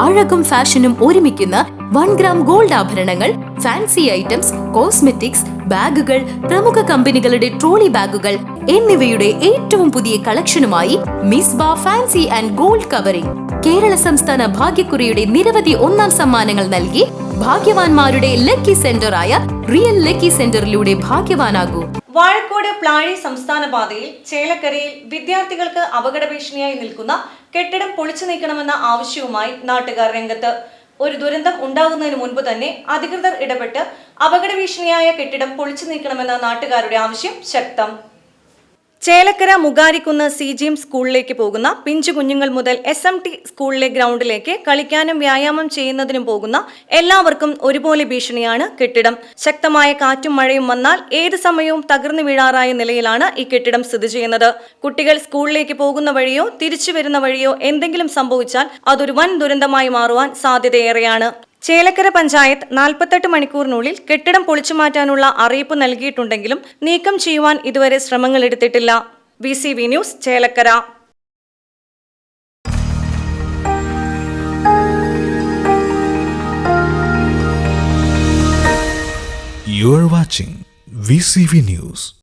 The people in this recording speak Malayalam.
അഴകും ഫാഷനും ഒരുമിക്കുന്ന വൺ ഗ്രാം ഗോൾഡ് ആഭരണങ്ങൾ ഫാൻസി ഐറ്റംസ് കോസ്മെറ്റിക്സ് ബാഗുകൾ പ്രമുഖ കമ്പനികളുടെ ട്രോളി ബാഗുകൾ എന്നിവയുടെ ഏറ്റവും പുതിയ കളക്ഷനുമായി മിസ് ബാ fancy and gold covering. Kerala സംസ്ഥാന ഭാഗ്യക്കുറിയുടെ നിരവധി ഒന്നാം സമ്മാനങ്ങൾ നൽകി ഭാഗ്യവാന്മാരുടെ ലക്കി സെന്ററായ റിയൽ ലക്കി സെന്ററിലൂടെ ഭാഗ്യവാനാകൂ. വാഴക്കോട് പ്ലാഴി സംസ്ഥാന പാതയിൽ ചേലക്കരയിൽ വിദ്യാർത്ഥികൾക്ക് അപകട ഭീഷണിയായി നിൽക്കുന്ന കെട്ടിടം പൊളിച്ചു നീക്കണമെന്ന ആവശ്യവുമായി നാട്ടുകാർ രംഗത്ത്. ഒരു ദുരന്തം ഉണ്ടാകുന്നതിന് മുൻപ് തന്നെ അധികൃതർ ഇടപെട്ട് അപകട ഭീഷണിയായ കെട്ടിടം പൊളിച്ചു നീക്കണമെന്ന നാട്ടുകാരുടെ ആവശ്യം ശക്തം. ചേലക്കര മുകാരിക്കുന്ന് സി ജിം സ്കൂളിലേക്ക് പോകുന്ന പിഞ്ചു കുഞ്ഞുങ്ങൾ മുതൽ എസ് എം ടി സ്കൂളിലെ ഗ്രൗണ്ടിലേക്ക് കളിക്കാനും വ്യായാമം ചെയ്യുന്നതിനും പോകുന്ന എല്ലാവർക്കും ഒരുപോലെ ഭീഷണിയാണ് കെട്ടിടം. ശക്തമായ കാറ്റും മഴയും വന്നാൽ ഏത് സമയവും തകർന്നു വീഴാറായ നിലയിലാണ് ഈ കെട്ടിടം സ്ഥിതി ചെയ്യുന്നത്. കുട്ടികൾ സ്കൂളിലേക്ക് പോകുന്ന വഴിയോ തിരിച്ചു വരുന്ന വഴിയോ എന്തെങ്കിലും സംഭവിച്ചാൽ അതൊരു വൻ ദുരന്തമായി മാറുവാൻ സാധ്യതയേറെയാണ്. ചേലക്കര പഞ്ചായത്ത് നാൽപ്പത്തെട്ട് മണിക്കൂറിനുള്ളിൽ കെട്ടിടം പൊളിച്ചു മാറ്റാനുള്ള അറിയിപ്പ് നൽകിയിട്ടുണ്ടെങ്കിലും നീക്കം ചെയ്യുവാൻ ഇതുവരെ ശ്രമങ്ങൾ എടുത്തിട്ടില്ല V C V news Chelakkara You are watching VCV News.